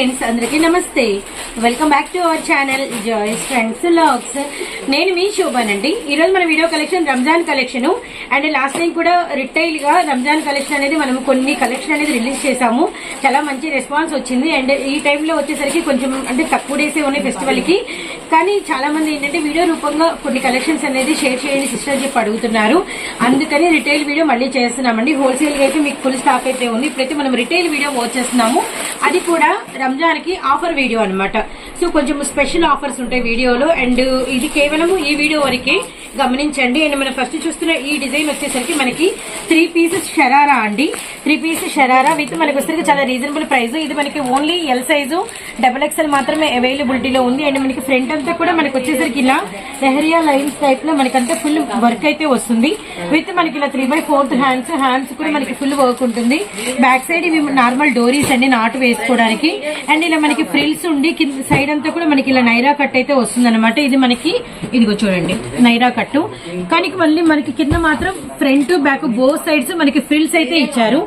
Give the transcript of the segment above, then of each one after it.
Friends అందరికీ నమస్తే. Welcome back to our channel Joyce friends logs నేను మీ శోభన్ ఈ రోజు మన video collection Ramzan collection and last time కూడా రిటైల్గా రంజాన్ కలెక్షన్ అనేది మనం కొన్ని కలెక్షన్ అనేది రిలీజ్ చేసాము చాలా మంచి రెస్పాన్స్ వచ్చింది. అండ్ ఈ టైంలో వచ్చేసరికి కొంచెం అంటే తక్కువ డేసే ఉన్నాయి ఫెస్టివల్కి. కానీ చాలా మంది ఏంటంటే వీడియో రూపంగా కొన్ని కలెక్షన్స్ అనేది షేర్ చేయండి సిస్టర్ చెప్పి అడుగుతున్నారు. అందుకని రిటైల్ వీడియో మళ్ళీ చేస్తున్నామండి. హోల్సేల్గా అయితే మీకు ఫుల్ స్టాక్ అయితే ఉంది. ఇప్పుడైతే మనం రిటైల్ వీడియో వచ్చేస్తున్నాము అది కూడా రంజాన్కి ఆఫర్ వీడియో అనమాట సో కొంచెం స్పెషల్ ఆఫర్స్ ఉంటాయి వీడియోలో. అండ్ ఇది కేవలం ఈ వీడియో వరకే గమనించండి. అండ్ మనం ఫస్ట్ చూస్తున్న ఈ డిజైన్ వచ్చేసరికి మనకి త్రీ పీసెస్ షరారా అండి. త్రీ పీసెస్ షరారా విత్ మనకి వచ్చేసరికి చాలా రీజనబుల్ ప్రైస్ ఇది మనకి only L size double XL మాత్రమే అవైలబిలిటీలో ఉంది. అండ్ మనకి ఫ్రంట్ అంతా కూడా మనకి వచ్చేసరికి ఇలా లెహరియా లైన్స్ టైప్లో మనకంతా ఫుల్ వర్క్ అయితే వస్తుంది. విత్ మనకి ఇలా three by fourth hands hands కూడా మనకి ఫుల్ వర్క్ ఉంటుంది. బ్యాక్ సైడ్ ఇవి నార్మల్ డోరీస్ అండి నాటు వేసుకోవడానికి. అండ్ ఇలా మనకి ఫ్రిల్స్ ఉండి కింద సైడ్ అంతా కూడా మనకి ఇలా నైరా కట్ అయితే వస్తుంది ఇది మనకి ఇదిగో చూడండి నైరా కట్టు. కానీ మళ్ళీ మనకి కింద మాత్రం ఫ్రంట్ బ్యాక్ బో సైడ్స్ మనకి ఫ్రిల్స్ అయితే ఇచ్చారు.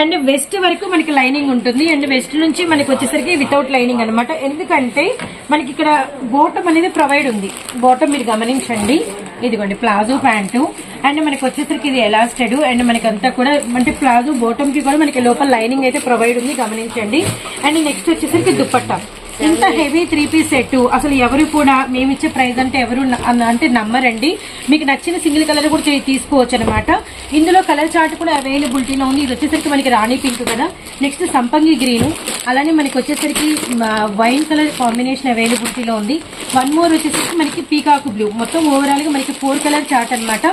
అండ్ వెస్ట్ వరకు మనకి లైనింగ్ ఉంటుంది. అండ్ వెస్ట్ నుంచి మనకి వచ్చేసరికి వితౌట్ లైనింగ్ అనమాట ఎందుకంటే మనకి ఇక్కడ బోటం అనేది ప్రొవైడ్ ఉంది. బోటం మీరు గమనించండి. ఇదిగోండి ప్లాజో ప్యాంటు. అండ్ మనకి వచ్చేసరికి ఇది ఎలాస్టెడ్ అండ్ మనకి అంతా కూడా అంటే ప్లాజో బోటంకి కూడా మనకి లోపల లైనింగ్ అయితే ప్రొవైడ్ ఉంది. గమనించండి. అండ్ నెక్స్ట్ వచ్చేసరికి దుప్పట్టా ఇంత హెవీ త్రీ పీస్ సెట్ అసలు ఎవరు కూడా మేము ఇచ్చే ప్రైస్ అంటే ఎవరు అంటే నమ్మరండి. మీకు నచ్చిన సింగిల్ కలర్ కూడా తీసుకోవచ్చు అనమాట ఇందులో కలర్ చార్ట్ కూడా అవైలబిలిటీలో ఉంది. ఇది వచ్చేసరికి మనకి రాణి పింక్ కదా. నెక్స్ట్ సంపంగి గ్రీన్ అలానే మనకి వచ్చేసరికి వైన్ కలర్ కాంబినేషన్ అవైలబిలిటీలో ఉంది. వన్ మోర్ వచ్చేసరికి మనకి పీకాక్ బ్లూ మొత్తం ఓవరాల్గా మనకి ఫోర్ కలర్ చార్ట్ అనమాట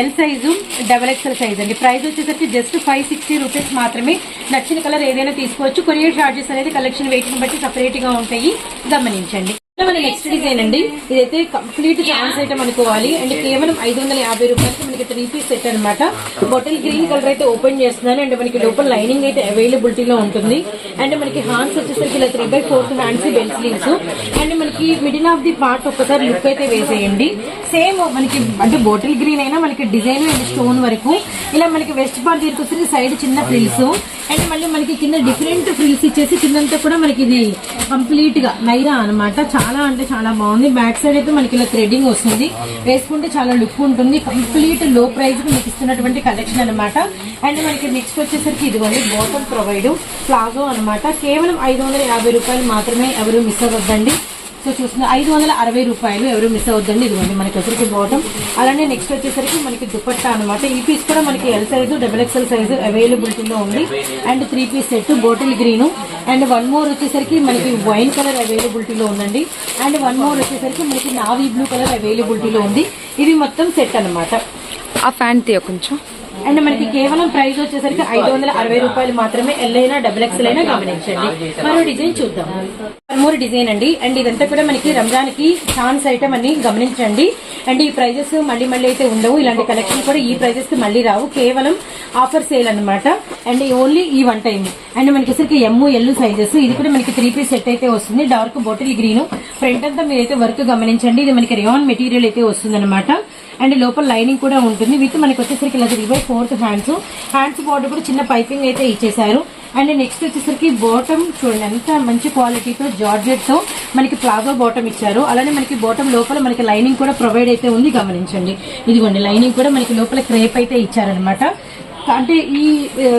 L size double XL size అండి. ప్రైస్ వచ్చేసరికి జస్ట్ ఫైవ్ సిక్స్టీ రూపీస్ మాత్రమే నచ్చిన కలర్ ఏదైనా తీసుకోవచ్చు. కొరియర్ చార్జెస్ అనేది కలెక్షన్ వెయిట్ని బట్టి సపరేట్గా ఉంటాయి గమనించండి. మన నెక్స్ట్ డిజైన్ అండి. ఇదైతే కంప్లీట్ ఛాన్స్ ఐటమ్ అనుకోవాలి అండ్ కేవలం ఐదు వందల యాభై రూపాయలకి మనకి త్రీ పీస్ సెట్ అనమాట బాటిల్ గ్రీన్ కలర్ అయితే ఓపెన్ చేస్తున్నాను. అండ్ మనకి లోపల లైనింగ్ అయితే అవైలబిలిటీలో ఉంటుంది. అండ్ మనకి హ్యాండ్స్ వచ్చేసరికి ఇలా three by fourth hands belt sleeves and మనకి మిడిల్ ఆఫ్ ది పార్ట్ ఒక్కసారి లుక్ అయితే వేసేయండి. సేమ్ మనకి అంటే బాటిల్ గ్రీన్ అయినా మనకి డిజైన్ అండ్ స్టోన్ వరకు. ఇలా మనకి వెస్ట్ పార్ట్ దగ్గరికి వచ్చేసరికి సైడ్ చిన్న ఫ్రిల్స్ అండ్ మళ్ళీ మనకి కింద డిఫరెంట్ ఫ్రిల్స్ ఇచ్చేసి కిందంతా కూడా మనకి ఇది కంప్లీట్గా నైరా అన్నమాట. చాలా అంటే చాలా బాగుంది. బ్యాక్ సైడ్ అయితే మనకి ఇలా థ్రెడ్డింగ్ వస్తుంది. వేసుకుంటే చాలా లుక్ ఉంటుంది. కంప్లీట్లో ప్రైస్కి మీకు ఇస్తున్నటువంటి కలెక్షన్ అన్నమాట. అండ్ మనకి నెక్స్ట్ వచ్చేసరికి ఇదిగోండి బాటమ్ ప్రొవైడ్ ప్లాజో అన్నమాట. కేవలం ఐదు వందల యాభై రూపాయలు మాత్రమే ఎవరు మిస్ అవ్వద్దండి. సో చూస్తున్న ఐదు వందల అరవై రూపాయలు ఎవరు మిస్ అవద్దండి? ఇదిగోండి మనకి వచ్చరికి బాటమ్ అలానే నెక్స్ట్ వచ్చేసరికి మనకి దుపట్టా అనమాట ఈ పీస్ కూడా మనకి L size double XL size అవైలబిలిటీలో ఉంది. And three piece set bottle green and one more వచ్చేసరికి మనకి వైన్ కలర్ అవైలబిలిటీలో ఉందండి. అండ్ వన్ మోర్ వచ్చేసరికి మనకి నావీ బ్లూ కలర్ అవైలబిలిటీలో ఉంది. ఇవి మొత్తం సెట్ అన్నమాట. ఆ ఫ్యాన్ తీయ కొంచెం. అండ్ మనకి కేవలం ప్రైస్ వచ్చేసరికి ఐదు వందల అరవై రూపాయలు మాత్రమే ఎల్ అయినా డబుల్ ఎక్స్ఎల్ అయినా గమనించండి. మరో డిజైన్ చూద్దాం. మూడు డిజైన్ అండి. అండ్ ఇదంతా కూడా మనకి రంజాన్కి ఛాన్స్ ఐటమ్ అని గమనించండి. అండ్ ఈ ప్రైజెస్ మళ్ళీ మళ్ళీ అయితే ఉండవు. ఇలాంటి కలెక్షన్ కూడా ఈ ప్రైజెస్కి మళ్ళీ రావు. కేవలం ఆఫర్ సేల్ అన్నమాట. అండ్ ఓన్లీ ఈ వన్ టైం అండ్ మనకి అసలు ఎమ్ము ఎల్లు సైజెస్ ఇది కూడా మనకి త్రీ పీస్ సెట్ అయితే వస్తుంది. డార్క్ బాటిల్ గ్రీన్ ఫ్రంట్ అంతా మీరైతే వర్క్ గమనించండి. ఇది మనకి రియాన్ మెటీరియల్ అయితే వస్తుంది అండ్ లోపల లైనింగ్ కూడా ఉంటుంది. విత్ మనకి వచ్చేసరికి ఇలా three by fourth hands hands border కూడా చిన్న పైపింగ్ అయితే ఇచ్చేసారు అండ్ నెక్స్ట్ వచ్చేసరికి బాటమ్ చూడండి ఎంత మంచి క్వాలిటీతో జార్జెట్తో మనకి ప్లాజో బాటమ్ ఇచ్చారు. అలానే మనకి బాటమ్ లోపల మనకి లైనింగ్ కూడా ప్రొవైడ్ అయితే ఉంది గమనించండి. ఇదిగోండి లైనింగ్ కూడా మనకి లోపల క్రేప్ అయితే ఇచ్చారనమాట అంటే ఈ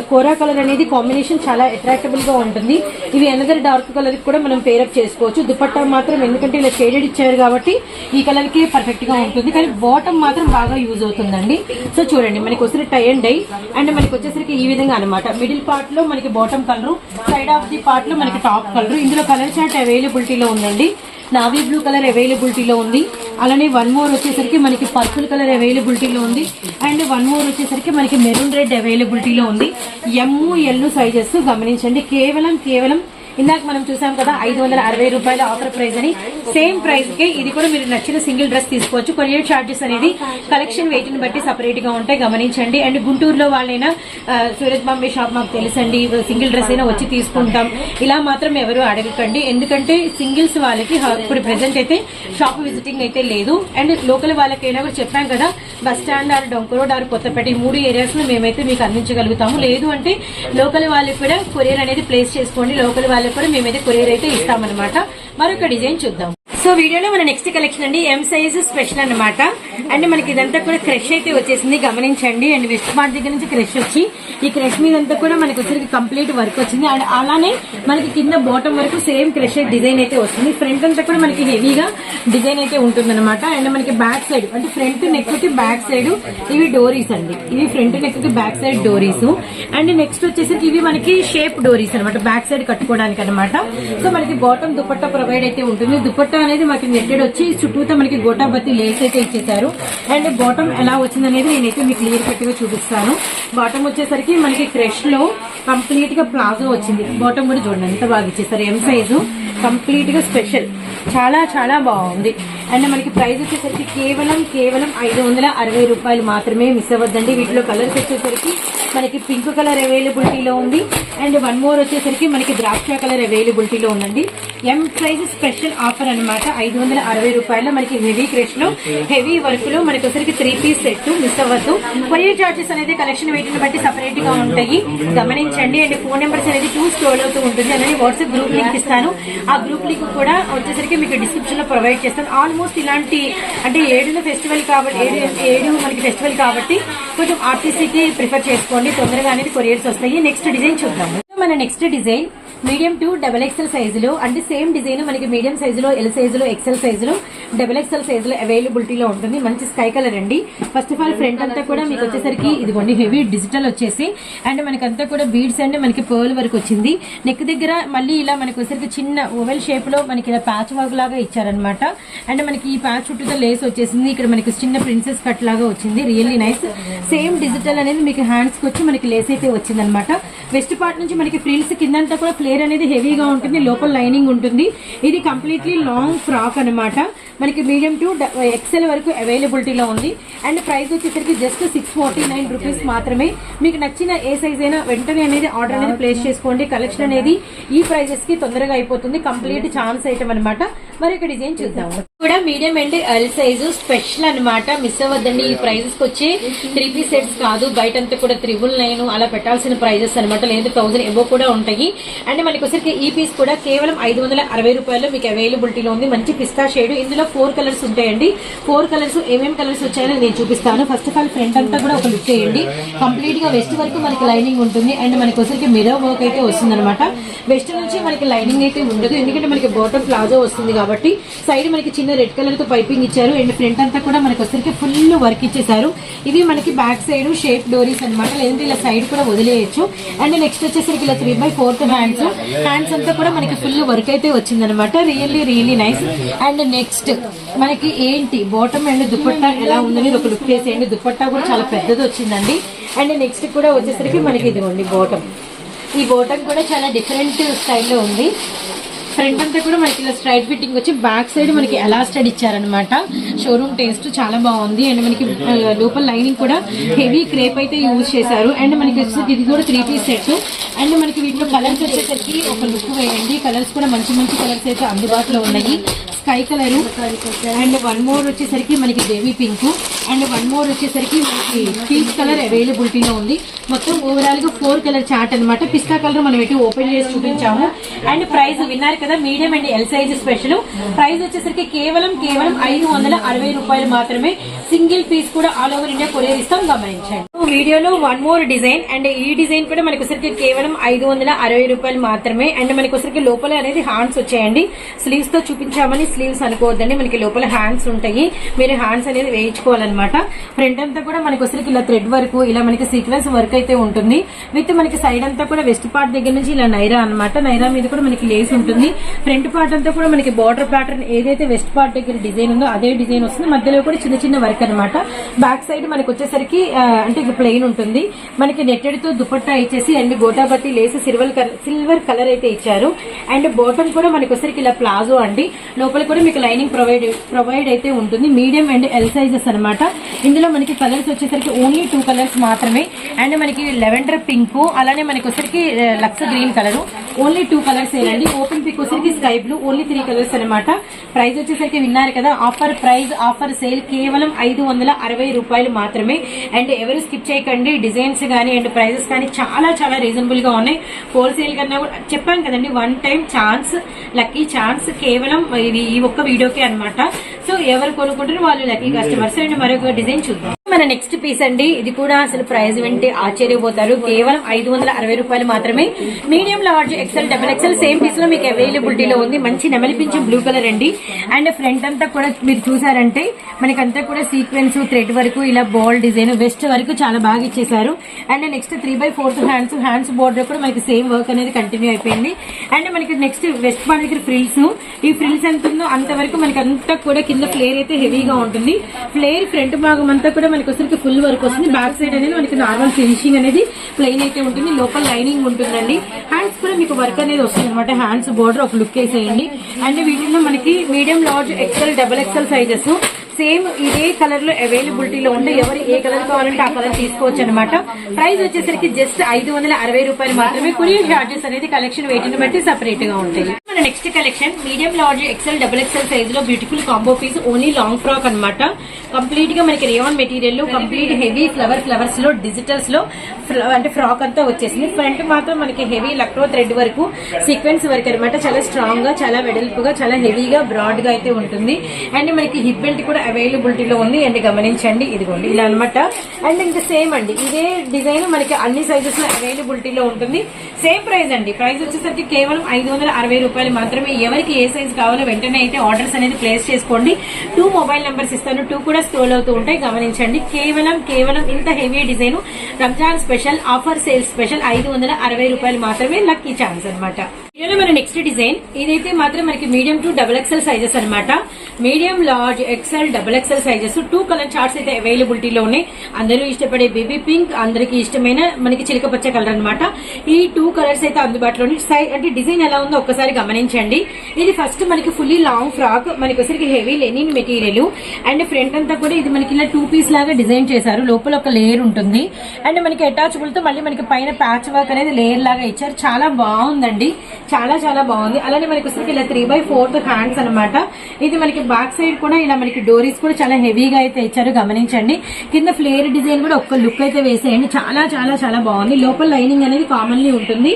కోరా కలర్ అనేది కాంబినేషన్ చాలా అట్రాక్టబుల్గా ఉంటుంది. ఇవి ఎనదర్ డార్క్ కలర్ కూడా మనం పేరప్ చేసుకోవచ్చు. దుపట్టా మాత్రం ఎందుకంటే ఇలా షేడెడ్ ఇచ్చారు కాబట్టి ఈ కలర్కి పర్ఫెక్ట్గా ఉంటుంది. కానీ బాటమ్ మాత్రం బాగా యూజ్ అవుతుందండి. సో చూడండి మనకి వచ్చిన టై అండ్ డై అండ్ మనకి వచ్చేసరికి ఈ విధంగా అనమాట మిడిల్ పార్ట్లో మనకి bottom colour side of the పార్ట్లో మనకి టాప్ కలర్ ఇందులో కలర్ చార్ట్ అవైలబిలిటీలో ఉందండి. నావీ బ్లూ కలర్ అవైలబిలిటీలో ఉంది. అలానే వన్ మోర్ వచ్చేసరికి మనకి పర్పుల్ కలర్ అవైలబిలిటీలో ఉంది. అండ్ వన్ మోర్ వచ్చేసరికి మనకి మెరూన్ రెడ్ అవైలబిలిటీలో ఉంది. ఎమ్ము ఎల్లు సైజెస్ గమనించండి. కేవలం కేవలం ఇందాక మనం చూసాం కదా ఐదు వందల అరవై రూపాయల ఆఫర్ ప్రైస్ అని. సేమ్ ప్రైస్కి ఇది కూడా మీరు నచ్చిన సింగిల్ డ్రెస్ తీసుకోవచ్చు. కొరియర్ చార్జెస్ అనేది కలెక్షన్ వెయిట్ని బట్టి సపరేట్గా ఉంటాయి. గమనించండి. అండ్ గుంటూరులో వాళ్ళైనా ఆ, సూరత్ బాంబే షాప్ మాకు తెలుసండి. సింగిల్ డ్రెస్ అయినా వచ్చి తీసుకుంటాం. ఇలా మాత్రం ఎవరు అడగకండి. ఎందుకంటే సింగిల్స్ వాళ్ళకి ఇప్పుడు ప్రెసెంట్ అయితే షాప్ విజిటింగ్ అయితే లేదు. అండ్ లోకల్ వాళ్ళకైనా కూడా చెప్పాం కదా బస్ స్టాండ్ ఆర్ డొంక రోడ్ ఆర్ కొత్తపేట ఈ మూడు ఏరియాస్ మేమైతే మీకు అందించగలుగుతాము. లేదు అంటే లోకల్ వాళ్ళకి కూడా కొరియర్ అనేది ప్లేస్ చేసుకోండి. లోకల్ వాళ్ళకి కూడా మేమైతే కొరియర్ అయితే ఇస్తామన్నమాట. మరొక డిజైన్ చూద్దాం. సో వీడియోలో మన నెక్స్ట్ కలెక్షన్ అండి ఎం సైజ్ స్పెషల్ అన్నమాట. అండ్ మనకి ఇదంతా కూడా క్రష్ అయితే వచ్చేసింది గమనించండి. అండ్ వెస్ట్ పార్ట్ దగ్గర నుంచి క్రష్ వచ్చి ఈ క్రష్ మీద అంతా కూడా మనకి వచ్చరికి కంప్లీట్ వర్క్ వచ్చింది. అండ్ అలానే మనకి కింద బాటం వరకు సేమ్ క్రష్ డిజైన్ అయితే వస్తుంది. ఫ్రంట్ అంతా కూడా మనకి హెవీగా డిజైన్ అయితే ఉంటుంది అండ్ మనకి బ్యాక్ సైడ్ అంటే ఫ్రంట్ నెక్కి బ్యాక్ సైడ్ ఇవి డోరీస్ అండి. ఇవి ఫ్రంట్ నెక్కి బ్యాక్ సైడ్ డోరీస్ అండ్ నెక్స్ట్ వచ్చేసరికి ఇవి మనకి షేప్ డోరీస్ అనమాట బ్యాక్ సైడ్ కట్టుకోవడానికి అనమాట సో మనకి బాటమ్ దుపట్టా ప్రొవైడ్ అయితే ఉంటుంది. దుపట్టా అనేది మనకి నెట్టెడ్ వచ్చి చుట్టూతో మనకి గోటాబత్తి లేస్ అయితే ఇచ్చేసారు అండ్ బాటమ్ ఎలా వచ్చింది అనేది నేనైతే మీకు క్లియర్ కట్గా చూపిస్తాను. బాటమ్ వచ్చేసరికి మనకి క్రష్లో కంప్లీట్గా ప్లాజో వచ్చింది. బాటమ్ కూడా చూడండి ఎంత బాగా ఇచ్చేసారు ఎం సైజు కంప్లీట్గా స్పెషల్. చాలా చాలా బాగుంది. అండ్ మనకి ప్రైస్ వచ్చేసరికి కేవలం కేవలం ఐదు వందల అరవై రూపాయలు మాత్రమే మిస్ అవ్వద్దండి. వీటిలో కలర్స్ వచ్చేసరికి మనకి పింక్ కలర్ అవైలబిలిటీలో ఉంది. అండ్ వన్ మోర్ వచ్చేసరికి మనకి ద్రాక్ష కలర్ అవైలబిలిటీలో ఉందండి. ఎం ప్రైస్ స్పెషల్ ఆఫర్ అన్నమాట. ఐదు వందల అరవై రూపాయలు మనకి హెవీ క్రెష్లో హెవీ వర్క్లో మనకి వచ్చరికి త్రీ పీస్ సెట్ మిస్ అవ్వద్దు. కొరియర్ చార్జెస్ అనేది కలెక్షన్ వెయిట్ బట్టి సపరేట్గా ఉంటాయి. గమనించండి. అండ్ ఫోన్ నెంబర్స్ అనేది టూ స్టోర్ అవుతూ ఉంటుంది. అలానే వాట్సాప్ గ్రూప్ లింక్ ఇస్తాను. ఆ గ్రూప్ లింక్ కూడా వచ్చేసరికి మీకు డిస్క్రిప్షన్లో ప్రొవైడ్ చేస్తాను. ఆల్మోస్ట్ ఇలాంటి అంటే ఏడున ఫెస్టివల్ కాబట్టి ఏడు ఏడు మనకి ఫెస్టివల్ కాబట్టి కొంచెం ఆర్టీసీకి ప్రిఫర్ చేసుకోండి. తొందరగా అనేది కొరియర్స్ వస్తాయి. నెక్స్ట్ డిజైన్ చూద్దాము. మన next design medium to double XL సైజులో. అంటే సేమ్ డిజైన్ మనకి మీడియం సైజులో ఎల్ సైజులో ఎక్సెల్ సైజులో డబల్ ఎక్సెల్ సైజులో అవైలబిలిటీలో ఉంటుంది. మంచి స్కై కలర్ అండి. ఫస్ట్ ఆఫ్ ఆల్ ఫ్రంట్ అంతా కూడా మీకు వచ్చేసరికి ఇదిగోండి హెవీ డిజిటల్ వచ్చేసి. అండ్ మనకంతా కూడా బీడ్స్ అండ్ మనకి పర్ల్ వరకు వచ్చింది. నెక్ దగ్గర మళ్ళీ ఇలా మనకి వచ్చేసరికి చిన్న ఓవెల్ షేప్లో మనకి ఇలా ప్యాచ్ వర్క్ లాగా ఇచ్చారనమాట అండ్ మనకి ఈ ప్యాచ్ చుట్టూతో లేస్ వచ్చేసింది. ఇక్కడ మనకి చిన్న ప్రిన్సెస్ కట్ లాగా వచ్చింది. రియల్లీ నైస్ సేమ్ డిజిటల్ అనేది మీకు హ్యాండ్స్కి వచ్చి మనకి లేస్ అయితే వచ్చింది అనమాట వెస్ట్ పార్ట్ నుంచి మనకి ఫ్రిల్స్ కిందంతా కూడా లేయర్ అనేది హెవీగా ఉంటుంది లోపల లైనింగ్ ఉంటుంది. ఇది కంప్లీట్లీ లాంగ్ ఫ్రాక్ అన్నమాట. మనకి మీడియం టు ఎక్సెల్ వరకు అవైలబిలిటీలో ఉంది. అండ్ ప్రైస్ వచ్చేసరికి just six forty nine rupees మాత్రమే. మీకు నచ్చిన ఏ సైజ్ అయినా వెంటనే అనేది ఆర్డర్ అనేది ప్లేస్ చేసుకోండి. కలెక్షన్ అనేది ఈ ప్రైజెస్కి తొందరగా అయిపోతుంది. కంప్లీట్ ఛాన్స్ ఐటమ్ అనమాట మరి ఒక డిజైన్ చూద్దాం కూడా medium and L size special అన్నమాట. మిస్ అవ్వద్దండి. ఈ ప్రైజెస్కి వచ్చి త్రీ పీస్ సెట్స్ కాదు. బయట అంతా కూడా త్రిబుల్ నైన్ అలా పెట్టాల్సిన ప్రైజెస్ అనమాట లేదు థౌసండ్ ఎబో కూడా ఉంటాయి. అండ్ మనకి వచ్చరికి ఈ పీస్ కూడా కేవలం ఐదు వందల అరవై రూపాయలు మీకు అవైలబిలిటీలో ఉంది. మంచి పిస్తా షేడ్ ఇందులో ఫోర్ కలర్స్ ఉంటాయండి. ఫోర్ కలర్స్ ఏమేమి కలర్స్ వచ్చాయో నేను చూపిస్తాను. ఫస్ట్ ఆఫ్ ఆల్ ఫ్రంట్ అంతా కూడా ఒక లుక్ చేయండి. కంప్లీట్గా వెస్ట్ వరకు మనకి లైనింగ్ ఉంటుంది. అండ్ మనకి వచ్చరికి మిరర్ వర్క్ అయితే వస్తుంది అనమాట వెస్ట్ నుంచి మనకి లైనింగ్ అయితే ఉండదు. ఎందుకంటే మనకి బాటమ్ ప్లాజో వస్తుంది కాబట్టి సైడ్ మనకి చిన్న రెడ్ కలర్తో పైపింగ్ ఇచ్చారు. అండ్ ఫ్రంట్ అంతా కూడా మనకి వచ్చరికి ఫుల్ వర్క్ ఇచ్చేసారు ఇవి మనకి బ్యాక్ సైడ్ షేప్ డోరీస్ అనమాట లేదంటే ఇలా సైడ్ కూడా వదిలేయచ్చు. అండ్ నెక్స్ట్ వచ్చేసరికి ఇలా three by fourth hands hands అంతా కూడా మనకి ఫుల్ వర్క్ అయితే వచ్చిందనమాట really really nice and next మనకి ఏంటి? బాటమ్ అండ్ దుపట్టా ఎలా ఉందని ఒక లుక్ చేసేయండి. దుపట్టా కూడా చాలా పెద్దది వచ్చిందండి. అండ్ నెక్స్ట్ కూడా వచ్చేసరికి మనకి ఇదిగోండి బాటమ్ ఈ బాటమ్ కూడా చాలా డిఫరెంట్ స్టైల్లో ఉంది. ఫ్రంట్ అంతా కూడా మనకి ఇలా స్ట్రైట్ ఫిట్టింగ్ వచ్చి బ్యాక్ సైడ్ మనకి ఎలాస్టెడ్ ఇచ్చారనమాట షోరూమ్ టేస్ట్ చాలా బాగుంది. అండ్ మనకి లోపల లైనింగ్ కూడా హెవీ క్రేప్ అయితే యూజ్ చేశారు. అండ్ మనకి వచ్చేసరికి ఇది కూడా త్రీ పీస్ సెట్ అండ్ మనకి వీటిలో కలర్స్ వచ్చేసరికి ఒక లుక్ వేయండి. కలర్స్ కూడా మంచి మంచి కలర్స్ అయితే అందుబాటులో ఉన్నాయి. Sky colour. And one more వచ్చేసరికి మనకి baby pink. And one more వచ్చేసరికి మనకి పీచ్ కలర్ అవైలబిలిటీలో ఉంది. మొత్తం ఓవరాల్గా ఫోర్ కలర్ చార్ట్ అన్నమాట. పిస్తా కలర్ మనం ఎటు ఓపెన్ చేసి చూపించాము. అండ్ ప్రైస్ విన్నారు కదా medium and L size special price వచ్చేసరికి కేవలం కేవలం ఐదు వందల అరవై రూపాయలు మాత్రమే. సింగిల్ పీస్ కూడా ఆల్ ఓవర్ ఇండియా కొరియర్ ఇస్తాం. గమనించండి. వీడియోలో వన్ మోర్ డిజైన్ అండ్ ఈ డిజైన్ కూడా మనకు వచ్చరికి కేవలం ఐదు వందల అరవై రూపాయలు మాత్రమే. అండ్ మనకు వచ్చరికి లోపల అనేది హ్యాండ్స్ వచ్చాయండి. స్లీవ్స్తో చూపించామని స్లీవ్స్ అనుకోవద్దండి. మనకి లోపల హ్యాండ్స్ ఉంటాయి. మీరు హ్యాండ్స్ అనేది వేయించుకోవాలన్నమాట. ఫ్రంట్ అంతా కూడా మనకు వచ్చరికి ఇలా థ్రెడ్ వర్క్ ఇలా మనకి సీక్వెన్స్ వర్క్ అయితే ఉంటుంది. విత్ మనకి సైడ్ అంతా కూడా వెస్ట్ పార్ట్ దగ్గర నుంచి ఇలా నైరా అన్నమాట. నైరా మీద కూడా మనకి లేస్ ఉంటుంది. ఫ్రంట్ పార్ట్ అంతా కూడా మనకి బార్డర్ ప్యాటర్న్ ఏదైతే వెస్ట్ పార్ట్ దగ్గర డిజైన్ ఉందో అదే డిజైన్ వస్తుంది. మధ్యలో కూడా చిన్న చిన్న వర్క్ అన్నమాట. బ్యాక్ సైడ్ మనకు వచ్చేసరికి అంటే మనకి ప్లెయిన్ ఉంటుంది. మనకి నెట్టెడ్తో దుపట్టా ఇచ్చేసి అండ్ గోటాబత్తి లేసి సిల్వర్ కలర్ సిల్వర్ కలర్ అయితే ఇచ్చారు. అండ్ బాటమ్ కూడా మనకి వచ్చరికి ఇలా ప్లాజో అండి. లోపల కూడా మీకు లైనింగ్ ప్రొవైడ్ ప్రొవైడ్ అయితే ఉంటుంది. మీడియం అండ్ ఎల్ సైజెస్ అన్నమాట. ఇందులో మనకి కలర్స్ వచ్చేసరికి ఓన్లీ టూ కలర్స్ మాత్రమే. అండ్ మనకి లెవెండర్ పింక్ అలానే మనకి వచ్చరికి Lux green colour. Only two colours ఏనండి. ఓపెన్ పిక్ వచ్చేసరికి sky blue only three colours అనమాట ప్రైస్ వచ్చేసరికి విన్నారు కదా ఆఫర్ ప్రైస్ ఆఫర్ సేల్ కేవలం ఐదు వందల అరవై రూపాయలు మాత్రమే. అండ్ ఎవరు స్కిప్ చేయకండి డిజైన్స్ కానీ అండ్ ప్రైజెస్ కానీ చాలా చాలా రీజనబుల్గా ఉన్నాయి. హోల్సేల్ కన్నా కూడా చెప్పాను కదండి one time chance lucky chance కేవలం ఇది ఈ ఒక్క వీడియోకే అన్నమాట. సో ఎవరు కొనుక్కుంటారో వాళ్ళు లక్కీ కస్టమర్స్ అండ్ మరొక డిజైన్ చూద్దాం. మన నెక్స్ట్ పీస్ అండి. ఇది కూడా అసలు ప్రైస్ వింటే ఆశ్చర్యపోతారు. కేవలం ఐదు వందల అరవై రూపాయలు మాత్రమే. Medium large XL double XL same పీస్లో మీకు అవైలబిలిటీలో ఉంది. మంచి నెమలిపించే బ్లూ కలర్ అండి. అండ్ ఫ్రంట్ అంతా కూడా మీరు చూసారంటే మనకంతా కూడా సీక్వెన్స్ థ్రెడ్ వరకు ఇలా బాల్ డిజైన్ వెస్ట్ వరకు చాలా బాగా ఇచ్చేసారు and next three by fourth hands hands border కూడా మనకి సేమ్ వర్క్ అనేది కంటిన్యూ అయిపోయింది. అండ్ మనకి నెక్స్ట్ వెస్ట్ పార్ట్ దగ్గర ఫ్రిల్స్. ఈ ఫ్రిల్స్ ఎంత ఉందో అంతవరకు మనకి అంతా కూడా కింద ఫ్లేర్ అయితే హెవీగా ఉంటుంది. ఫ్లేర్ ఫ్రంట్ భాగం అంతా కూడా మనకి వచ్చరికి ఫుల్ వర్క్ వస్తుంది. బ్యాక్ సైడ్ అనేది మనకి నార్మల్ ఫినిషింగ్ అనేది ప్లెయిన్ అయితే ఉంటుంది. లోపల లైనింగ్ ఉంటుందండి. హ్యాండ్స్ కూడా మీకు వర్క్ అనేది వస్తుంది అనమాట హ్యాండ్స్ బోర్డర్ ఒక లుక్ వేసేయండి. అండ్ వీటిలో మనకి medium large XL double XL sizes. Same ఇదే కలర్లో అవైలబిలిటీలో ఉంటే ఎవరు ఏ కలర్ కావాలంటే ఆ కలర్ తీసుకోవచ్చు అనమాట ప్రైస్ వచ్చేసరికి జస్ట్ ఐదు వందల అరవై రూపాయలు మాత్రమే. కొరియర్ చార్జెస్ అనేది కలెక్షన్ వెయిటింగ్ బట్టి సపరేట్గా ఉంటాయి. Next collection medium large XL double XL సైజ్లో beautiful combo piece only long frock అనమాట కంప్లీట్గా మనకి రేవన్ మెటీరియల్లో కంప్లీట్ హెవీ ఫ్లవర్ ఫ్లవర్స్లో డిజిటల్స్లో అంటే ఫ్రాక్ అంతా వచ్చేసింది. ఫ్రంట్ మాత్రం మనకి హెవీ లక్నో థ్రెడ్ వరకు సీక్వెన్స్ వరకు అనమాట చాలా స్ట్రాంగ్గా చాలా వెడల్పుగా చాలా హెవీగా బ్రాడ్గా అయితే ఉంటుంది. అండ్ మనకి హిప్ బెల్ట్ కూడా అవైలబిలిటీలో ఉంది. అండ్ గమనించండి ఇదిగోండి ఇలా అన్నమాట. అండ్ ఇంకా సేమ్ అండి. ఇదే డిజైన్ మనకి అన్ని సైజెస్లో అవైలబిలిటీలో ఉంటుంది. సేమ్ ప్రైస్ అండి. ప్రైస్ వచ్చేసరికి కేవలం ఐదు వందల అరవై రూపాయలు మాత్రమే. ఎవరికి ఏ సైజ్ కావాలో వెంటనే అయితే ఆర్డర్స్ అనేది ప్లేస్ చేసుకోండి. టూ మొబైల్ నెంబర్స్ ఇస్తాను. టూ కూడా స్క్రోల్ అవుతూ ఉంటాయి. గమనించండి. కేవలం కేవలం ఇంత heavy design. Ramzan special offer sale special ఐదు వందల అరవై రూపాయలు మాత్రమే లక్కీ ఛాన్స్ అనమాట ఇదే మన నెక్స్ట్ డిజైన్ ఇదైతే మాత్రం మనకి medium to double XL sizes అన్నమాట. Medium large XL double XL sizes two colour charts అయితే అవైలబిలిటీలో ఉన్నాయి. అందరూ ఇష్టపడే బేబీ పింక్ అందరికి ఇష్టమైన మనకి చిలక పచ్చ కలర్ అన్నమాట. ఈ టూ కలర్స్ అయితే అందుబాటులో ఉన్నాయి. అంటే డిజైన్ ఎలా ఉందో ఒక్కసారి గమనించండి. ఇది ఫస్ట్ మనకి ఫుల్లీ లాంగ్ ఫ్రాక్ మనకి వచ్చరికి heavy linen material and front అంతా కూడా ఇది మనకి ఇలా టూ పీస్ లాగా డిజైన్ చేశారు. లోపల ఒక లేయర్ ఉంటుంది. అండ్ మనకి అటాచబుల్తో మళ్ళీ మనకి పైన ప్యాచ్ వర్క్ అనేది లేయర్ లాగా ఇచ్చారు. చాలా బాగుందండి. చాలా చాలా బాగుంది. అలానే మనకి వస్తుంది ఇలా త్రీ బై ఫోర్త్ హ్యాండ్స్ అన్నమాట. ఇది మనకి బ్యాక్ సైడ్ కూడా ఇలా మనకి డోరీస్ కూడా చాలా హెవీగా అయితే ఇచ్చారు. గమనించండి. కింద ఫ్లేర్ డిజైన్ కూడా ఒక్క లుక్ అయితే వేసేయండి. చాలా చాలా చాలా బాగుంది. లోపల లైనింగ్ అనేది కామన్లీ ఉంటుంది.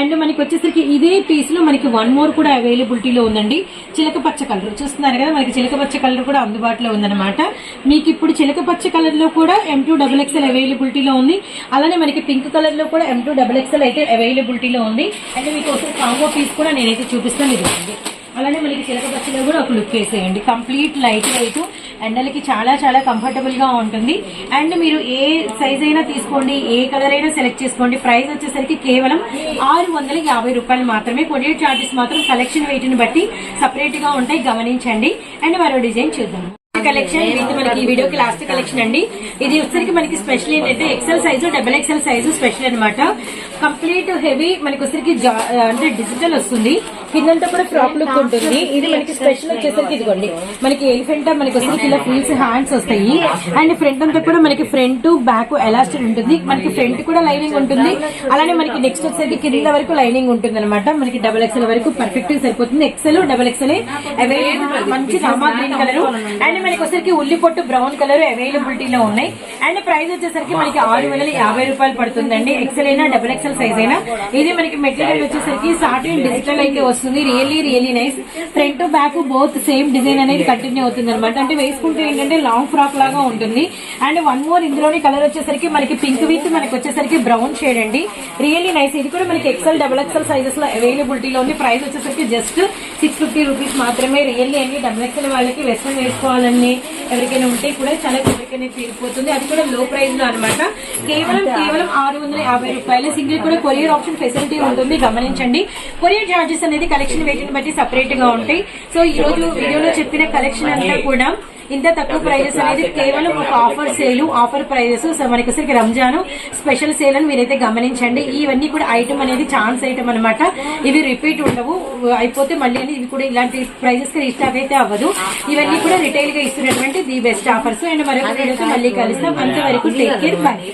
అండ్ మనకి వచ్చేసరికి ఇదే పీస్లో మనకి వన్ మోర్ కూడా అవైలబిలిటీలో ఉందండి. చిలక పచ్చ కలర్ చూస్తున్నారు కదా మనకి చిలక పచ్చ కలర్ కూడా అందుబాటులో ఉందన్నమాట. మీకు ఇప్పుడు చిలక పచ్చ కలర్లో కూడా ఎం టూ డబుల్ ఎక్స్ఎల్ అవైలబిలిటీలో ఉంది. అలానే మనకి పింక్ కలర్లో కూడా ఎం టూ డబుల్ ఎక్స్ఎల్ అయితే అవైలబిలిటీలో ఉంది. అండ్ మీకు కాంబో పీస్ కూడా నేనైతే చూపిస్తాను ఇది అలానే మనకి చిలక పచ్చలో కూడా ఒక లుక్ వేసేయండి. కంప్లీట్ లైట్ వెయిట్ ఎండలకి చాలా చాలా కంఫర్టబుల్గా ఉంటుంది. అండ్ మీరు ఏ సైజ్ అయినా తీసుకోండి ఏ కలర్ అయినా సెలెక్ట్ చేసుకోండి. ప్రైస్ వచ్చేసరికి కేవలం ఆరు వందల యాభై రూపాయలు మాత్రమే. కొరియర్ చార్జెస్ మాత్రం కలెక్షన్ వెయిట్ని బట్టి సపరేట్గా ఉంటాయి. గమనించండి. అండ్ మరో డిజైన్ చూద్దాం కలెక్షన్ ఇది మనకి ఈ వీడియోకి లాస్ట్ కలెక్షన్ అండి. ఇది వచ్చరికి మనకి స్పెషల్ ఏంటంటే XL size double XL size special అనమాట కంప్లీట్ హెవీ మనకి వచ్చరికి అంటే డిజిటల్ వస్తుంది. కిందంతా కూడా ఫ్రాక్ లుక్ ఉంటుంది. ఇది మనకి స్పెషల్ వచ్చేసరికి ఇదిగోండి. మనకి ఎలిఫెంట్ మనకి వచ్చరికి ఇలా ఫీల్స్ హ్యాండ్స్ వస్తాయి. అండ్ ఫ్రంట్ అంతా కూడా మనకి ఫ్రంట్ బ్యాక్ ఎలాస్టిక్ ఉంటుంది. మనకి ఫ్రంట్ కూడా లైనింగ్ ఉంటుంది. అలానే మనకి నెక్స్ట్ వచ్చేసరికి కింద వరకు లైనింగ్ ఉంటుంది అనమాట మనకి డబల్ ఎక్సెల్ వరకు పర్ఫెక్ట్ సరిపోతుంది. ఎక్సెల్ డబల్ ఎక్సెల్ అవైలబుల్ మంచి రామా గ్రీన్ కలర్ అండ్ మనకి వచ్చేసరికి ఉల్లి పొట్టు బ్రౌన్ కలర్ అవైలబిలిటీలో ఉన్నాయి. అండ్ ప్రైస్ వచ్చేసరికి మనకి ఆరు వేల యాభై రూపాయలు పడుతుందండి. ఎక్సెల్ అయినా డబుల్ ఎక్సెల్ సైజ్ అయినా. ఇది మనకి మెటీరియల్ వచ్చేసరికి సాటిన్ డిజిటల్ అయితే వస్తుంది. Really really nice front back both same design అనేది కంటిన్యూ అవుతుంది అనమాట అంటే వేసుకుంటే ఏంటంటే లాంగ్ ఫ్రాక్ లాగా ఉంటుంది. అండ్ వన్ మోర్ ఇందులోని కలర్ వచ్చేసరికి మనకి పింక్ విత్ మనకి వచ్చేసరికి బ్రౌన్ షేడ్ అండి. రియల్లీ నైస్ ఇది కూడా మనకి ఎక్సెల్ డబుల్ ఎక్సెల్ సైజెస్లో అవైలబిలిటీలో ఉంది. ప్రైస్ వచ్చేసరికి జస్ట్ సిక్స్ ఫిఫ్టీ రూపీస్ మాత్రమే రియల్లీ అండి. డబుల్ ఎక్సెల్ వాళ్ళకి వెస్ట్రన్ వేసుకోవాలని ఎవరికైనా ఉంటే కూడా చాలా కోరికనే తీరిపోతుంది. అది కూడా లో ప్రైస్లో అనమాట కేవలం కేవలం ఆరు వందల యాభై రూపాయలు. సింగిల్ కూడా కొరియర్ ఆప్షన్ ఫెసిలిటీ ఉంటుంది. గమనించండి. కొరియర్ చార్జెస్ అనేది కలెక్షన్ వెయిట్ బట్టి సపరేట్గా ఉంటాయి. సో ఈ రోజు వీడియోలో చెప్పిన కలెక్షన్ అంతా కూడా ఇంత తక్కువ ప్రైజెస్ అనేది కేవలం ఒక offer sale offer prices so మనకి వచ్చరికి రంజాన్ స్పెషల్ సేల్ అని మీరైతే గమనించండి. ఇవన్నీ కూడా ఐటమ్ అనేది ఛాన్స్ ఐటమ్ అన్నమాట. ఇవి రిపీట్ ఉండవు. అయిపోతే మళ్ళీ అని ఇవి కూడా ఇలాంటి ప్రైజెస్కి రీస్టాక్ అయితే అవ్వదు. ఇవన్నీ కూడా రిటైల్గా ఇస్తున్నటువంటి ది బెస్ట్ ఆఫర్స్ అండ్ మరొక వీడియోతో మళ్ళీ కలుస్తాం. అంతవరకు టేక్ కేర్ బై